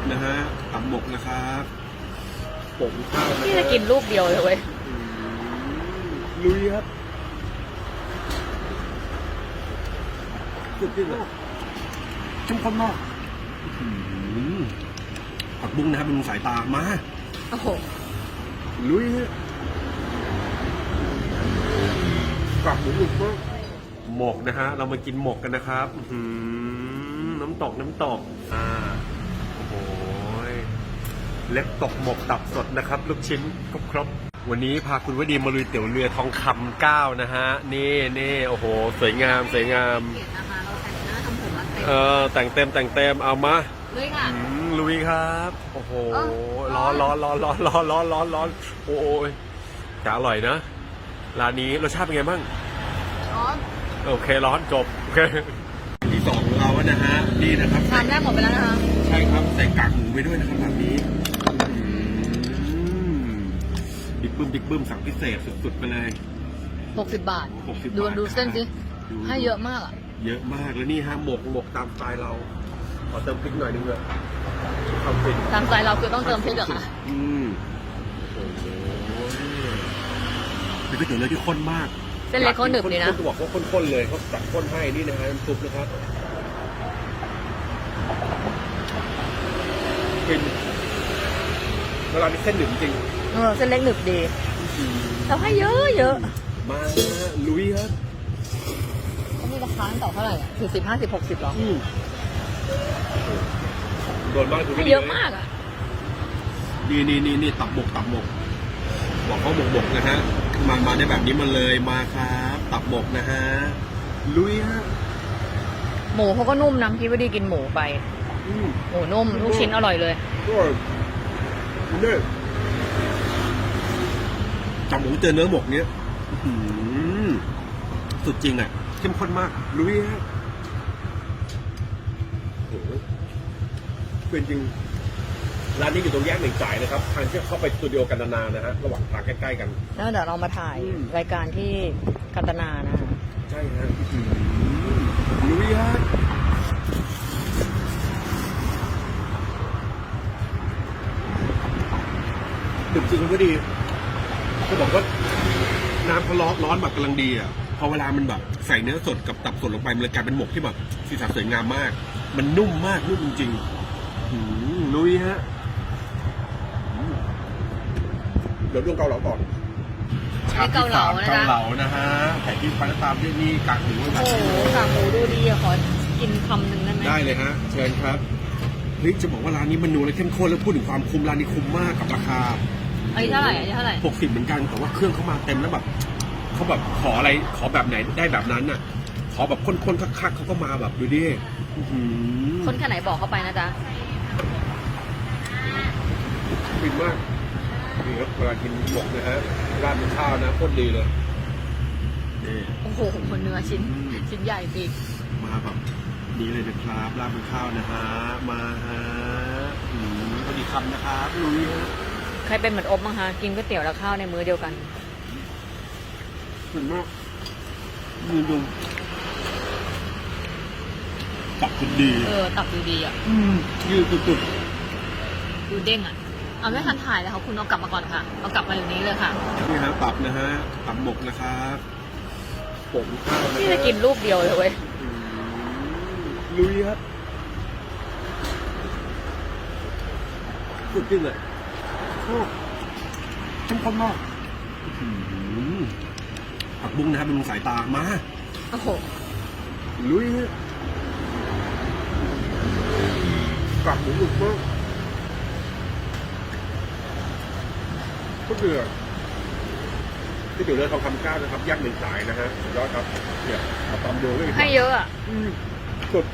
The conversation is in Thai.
บนะฮะตับหมกนะครับผมข้าวนะนี่จะกินลูกเดียวเลยเว้ยอืมลุยครับสุดยอดเลยเข้มข้นมากอื้อหือผักบุ้งนะครับเป็นสายตามา โอ้โหลุยฮะกลับหมูหมึกมากหมกนะฮะ เรามากินหมกกันนะครับอื้อหือน้ำตกน้ำตกอ่า โอ้โหยเล็บตกหมกตับสดนะครับ ลูกชิ้นครบครบๆวันนี้พาคุณวดีมาลุยเตี๋ยวเรือทองคำเก้านะฮะ นี่นี่โอ้โห สวยงามสวยงามเห็นนะคะเราแต่งหน้าทำผมมาเต็มเออแต่งเต็มแต่งเต็มเอามาเลยค่ะ อืมลุยครับ โอ้โหเอ้า ร้อนร้อนร้อนร้อนร้อนร้อนร้อนร้อนโอ้ยจะอร่อยนะร้านนี้รสชาติเป็นไงบ้าง อ๋อโอเคร้อนจบโอเคที่สองของเราอะ นะฮะนี่นะครับชามแรกหมดไปแล้วนะคะใช่ครับใส่กากหมูไปด้วยนะครับแบบนี้อืมบิ๊กบึ้มบิ๊กบึ้มสั่งพิเศษสุดๆไปเลย60บาท60ดูบาทดูเส้นสิดูให้เยอะมากอะเยอะมากแล้วนี่ฮะหมกหมกตามสไตล์เราขอเติมพริกหน่อยนึงเลยความฟินตามใจเราคือต้องเติมพริกเหรอคะอืมโอ้โหเป็นก๋วยเตี๋ยวเรือที่ข้นมากเส้นเล็กเขาหนึบดีนะข้ๆบอกว่าข้นๆเลยเขาตัดข้นให้นี่นะฮะน้ำซุปนะครับ เป็นเวลานี้เส้นหนึ่งจริงเออเส้นเล็กหนึบดีเราให้เยอะเยอะมาลุยครับเขามีราคาตั้งแต่เท่าไหร่สี่สิบห้าสิบหกสิบหรออืมโดนมากคุณให้ไม่ดีเยอะมากอะนี่นี่นี่นี่ตับหมกตับหมกบอกเขาหมกหมกนะฮะมามาได้แบบนี้มาเลยมาครับ ตับหมกนะฮะลุยฮะหมูเขาก็นุ่มนะพี่ว่าดีกินหมูไป อืมหมูนุ่มลูกชิ้นอร่อยเลยก็นี่จับหมูเจอเนื้อหมกเนี้ยอื้อหือสุดจริงอะเข้มข้นมากลุยฮะโอ้โหเป็นจริง ร้านนี้อยู่ตรงแยกหนึ่งจ่ายนะครับ ทางที่เข้าไปสตูดิโอกันนานานะฮะ ระหว่างทางใกล้ๆกัน แล้วเดี๋ยวเรามาถ่ายอืม รายการที่กัตนานะคะ ใช่ฮะอื้อหือลุยฮะ จริงก็ดีจะบอกว่าน้ำเขาร้อนร้อนแบบกำลังดีอะพอเวลามันแบบใส่เนื้อสดกับตับสดลงไปมันเลยกลายเป็นหมกที่แบบสีสันสวยงามมาก มันนุ่มมากนุ่มจริงๆหืมลุยฮะอืมเดี๋ยวดูเกาเหลาก่อนนี่เกาเหลานะเกาจ๊ะเหลานะฮะไข่ที่ฟันตามด้วยนี่กากหมูแบบโอ้โหนี้เลยกากหมูดูดีอะขอกินคำหนึ่งได้ไหมได้เลยฮะ เชิญครับเฮ้ยจะบอกว่าร้านนี้มันนัวและเข้มข้นแล้วพูดถึงความคุ้มร้านนี้คุ้มมากกับราคา อันนี้เท่าไหร่อันนี้เท่าไหร่60เหมือนกันแต่ว่าเครื่องเขามาเต็มแล้วแบบเขาแบบขออะไรขอแบบไหนได้แบบนั้นน่ะ ขอแบบข้นๆคักๆเขาก็มาแบบดูดิอื้อหือคนแค่ไหนบอกเข้าไปนะจ๊ะฟินมากนี่ครับเวลากินหมกนะฮะราดเป็นข้าวนะโคตรดีเลยนี่ โอ้โหคนเนื้อชิ้น อืม ชิ้นใหญ่ปีกมาแบบนี้เลยนะครับราดเป็นข้าวนะฮะมาฮะอืมพอดีคำนะครับลุยฮะใครเป็นเหมือนอบมั้งคะกินก๋วยเตี๋ยวและข้าวในมื้อเดียวกัน เหมือนมากดูดูตับคุณดีเออตับดูดีอะอืมยืดสุดดูเด้งอะ เอาไม่ทันถ่ายเลยค่ะคุณเอากลับมาก่อนค่ะ เอากลับมาอยู่นี้เลยค่ะๆนี่ฮะตับนะฮะตับหมกนะครับผมข้าวนะนี่ครัจะบกินลูกเดียวเลยเว้ยอืมลุยครับสุดจริงเลยโอ้ เข้มข้นมากอื้อหือผักบุ้งนะครับเป็นสายตา มา โอ้โห ลุยฮะกลับหมูหมึกมากก็เดือดที่เดี๋ยวเรือทองคำเก้านะครับย่างหนึ่งสายนะฮะสุดยอดครับ เนี่ยมาตำดูเลยให้เยอะอะ อืมสุด